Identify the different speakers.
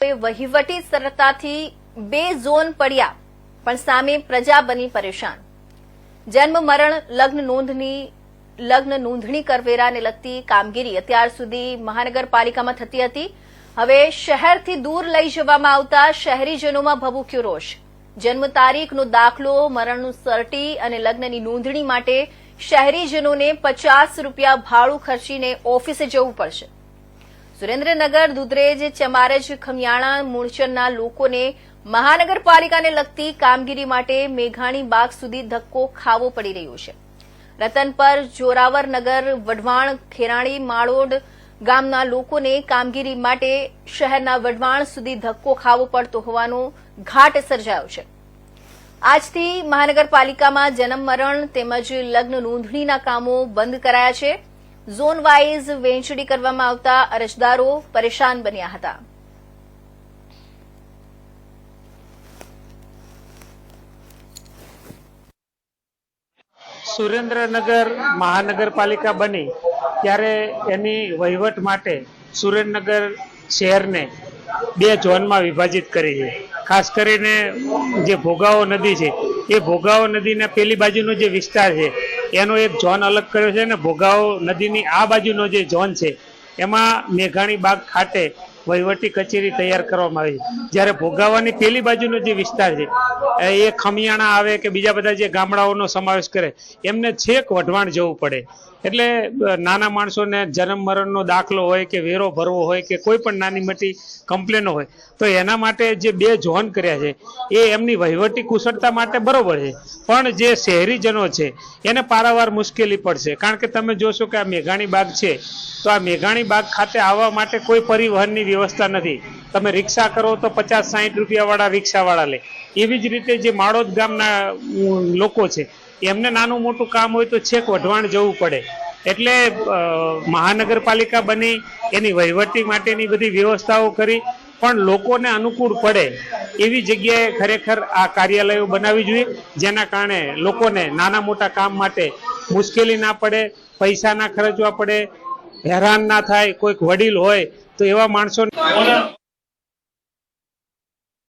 Speaker 1: વહીવટી સરળતાથી બે ઝોન પડ્યા, પણ સામે પ્રજા બની પરેશાન. જન્મ, મરણ, લગ્ન નોંધની, લગ્ન નોંધણી કરવેરાને લગતી કામગીરી અત્યાર સુધી મહાનગરપાલિકામાં થતી હતી. હવે શહેરથી દૂર લઈ જવામાં આવતા શહેરીજનોમાં ભભૂક્યો રોષ. જન્મ તારીખનો દાખલો, મરણનું સર્ટી અને લગ્નની નોંધણી માટે શહેરીજનોને પચાસ રૂપિયા ભાડું ખર્ચીને ઓફિસે જવું પડશે. સુરેન્દ્રનગર, દુધરેજ, ચમારજ, ખમિયાણા મૂળચંદના લોકોને મહાનગરપાલિકાને લગતી કામગીરી માટે મેઘાણી બાગ સુધી ધક્કો ખાવો પડી રહ્યો છે. રતનપર જોરાવરનગર વઢવાણ, ખેરાણી, માળોડ ગામના લોકોને કામગીરી માટે શહેરના વઢવાણ સુધી ધક્કો ખાવો પડતો હોવાનો ઘાટ સર્જાયો છે. આજથી મહાનગરપાલિકામાં જન્મ મરણ તેમજ લગ્ન નોંધણીના કામો બંધ કરાયા છે. ઝોન વાઇઝ વહેંચણી કરવામાં આવતા અરજદારો પરેશાન બન્યા હતા.
Speaker 2: સુરેન્દ્રનગર મહાનગરપાલિકા બની ત્યારે એની વહીવટ માટે સુરેન્દ્રનગર શહેરને બે ઝોનમાં વિભાજિત કરી છે. ખાસ કરીને જે ભોગાવો નદી છે, એ ભોગાવો નદીના પેલી બાજુનો જે વિસ્તાર છે એનો એક ઝોન અલગ કર્યો છે અને ભોગાવો નદીની આ બાજુનો જે ઝોન છે, એમાં મેઘાણી બાગ ખાતે વહીવટી કચેરી તૈયાર કરવામાં આવી જ્યારે ભોગાવાની પેલી બાજુનો જે વિસ્તાર છે, એ ખમિયાણા આવે કે બીજા બધા જે ગામડાઓનો સમાવેશ કરે, એમને છેક વઢવાણ જવું પડે. એટલે નાના માણસોને જન્મ મરણનો દાખલો હોય કે વેરો ભરવો હોય કે કોઈ પણ નાની મોટી કમ્પ્લેનો હોય, તો એના માટે જે બે ઝોન કર્યા છે, એ એમની વહીવટી કુશળતા માટે બરોબર છે. પણ જે શહેરીજનો છે, એને પારાવાર મુશ્કેલી પડશે. કારણ કે તમે જોશો કે આ મેઘાણી બાગ છે, તો આ મેઘાણી બાગ ખાતે આવવા માટે કોઈ પરિવહનની વ્યવસ્થા નથી. તમે રિક્ષા કરો તો પચાસ સાહીઠ રૂપિયાવાળા રિક્ષાવાળા લે. એવી જ રીતે જે માળોદ ગામના લોકો છે, એમને નાનું મોટું કામ હોય તો છેક વઢવાણ જવું પડે. એટલે મહાનગરપાલિકા બની, એની વહીવટી માટેની બધી વ્યવસ્થાઓ કરી, પણ લોકોને અનુકૂળ પડે એવી જગ્યાએ ખરેખર આ કાર્યાલયો બનાવવી જોઈએ, જેના કારણે લોકોને નાના મોટા કામ માટે મુશ્કેલી ના પડે પૈસા ના ખર્ચવા પડે હેરાન ના થાય કોઈક વડીલ હોય તો એવા માણસો